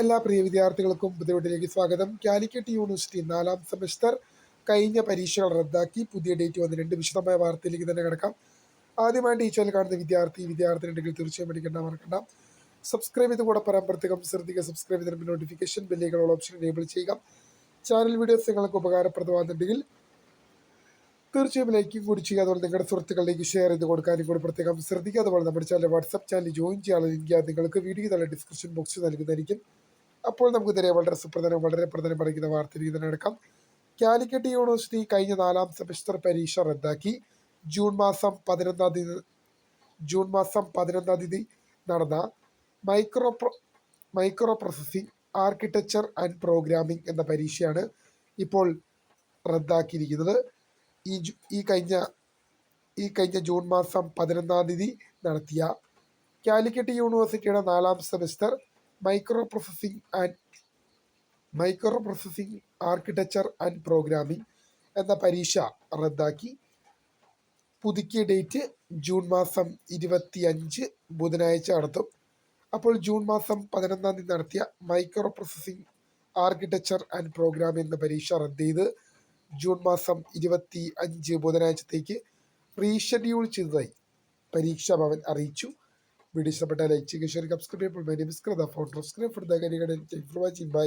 എല്ലാ പ്രിയ വിദ്യാർത്ഥികൾക്കും പുതിയവീട്ടിലേക്ക് സ്വാഗതം. കാലിക്കറ്റ് യൂണിവേഴ്സിറ്റി നാലാം സെമസ്റ്റർ കഴിഞ്ഞ പരീക്ഷകൾ റദ്ദാക്കി. പുതിയ ഡേറ്റ് വന്നിട്ടുണ്ട് വിശദമായ വാർത്തയിലേക്ക് തന്നെ കിടക്കാം. ആദ്യമായിട്ട് ഈ കാണുന്ന വിദ്യാർത്ഥി വിദ്യാർത്ഥി ഉണ്ടെങ്കിൽ തീർച്ചയായും പഠിക്കേണ്ട മറക്കണ്ട. സബ്സ്ക്രൈബ് ചെയ്ത് കൂടെ പറയാൻ പ്രത്യേകം ശ്രദ്ധിക്കുക. സബ്സ്ക്രൈബ് ചെയ്തതിന് നോട്ടിഫിക്കേഷൻ ബെല്ലുകൾ ഓപ്ഷൻ എനേബിൾ ചെയ്യുക. ചാനൽ വീഡിയോസ് നിങ്ങൾക്ക് ഉപകാരപ്രദമാകുന്നുണ്ടെങ്കിൽ തീർച്ചയായും ലൈക്കും കൂടി ചെയ്യുക. അതുപോലെ നിങ്ങളുടെ സുഹൃത്തുക്കളിലേക്ക് ഷെയർ ചെയ്ത് കൊടുക്കാനും കൂടി പ്രത്യേകം ശ്രദ്ധിക്കുക. അതുപോലെ നമ്മുടെ ചാനൽ വാട്സപ്പ് ചാനൽ ജോയിൻ ചെയ്യാനുള്ള ലിങ്ക് നിങ്ങൾക്ക് വീഡിയോ തന്നെ ഡിസ്ക്രിപ്ഷൻ ബോക്സിൽ നൽകുന്നതായിരിക്കും. അപ്പോൾ നമുക്ക് ഇതിനെ വളരെ സുപ്രധാനം വളരെ പ്രധാനം പഠിക്കുന്ന തന്നെ എടുക്കാം. കാലിക്കറ്റ് യൂണിവേഴ്സിറ്റി കഴിഞ്ഞ നാലാം സെമസ്റ്റർ പരീക്ഷ റദ്ദാക്കി. ജൂൺ മാസം പതിനൊന്നാം തീയതി ജൂൺ മാസം പതിനൊന്നാം തീയതി നടന്ന micro micro processing architecture and programming എന്ന പരീക്ഷയാണ് ഇപ്പോൾ റദ്ദാക്കിയിരിക്കുന്നത്. ഈ ഈ കഴിഞ്ഞ ഈ കഴിഞ്ഞ ജൂൺ മാസം പതിനൊന്നാം തീയതി നടത്തിയ കാലിക്കറ്റ് യൂണിവേഴ്സിറ്റിയുടെ നാലാം semester micro processing and micro processing architecture and programming എന്ന പരീക്ഷ റദ്ദാക്കി. പുതുക്കിയ ഡേറ്റ് ജൂൺ മാസം ഇരുപത്തി അഞ്ച് ബുധനാഴ്ച നടത്തും. അപ്പോൾ ജൂൺ മാസം പതിനൊന്നാം തീയതി നടത്തിയ micro processing architecture and program എന്ന പരീക്ഷ റദ്ദ് ചെയ്ത് ജൂൺ മാസം ഇരുപത്തി അഞ്ച് ബുധനാഴ്ചത്തേക്ക് റീഷെഡ്യൂൾ ചെയ്തതായി പരീക്ഷാ ഭവൻ അറിയിച്ചു. വീഡിയോ ഇഷ്ടപ്പെട്ടാൽ ലൈക്ക് ചെയ്യുക. ഷെയർ സബ്സ്ക്രൈബ് കൃത ഫോട്ടോ സ്ക്രീൻ ഫോർ ദ കരികടൻ ബൈ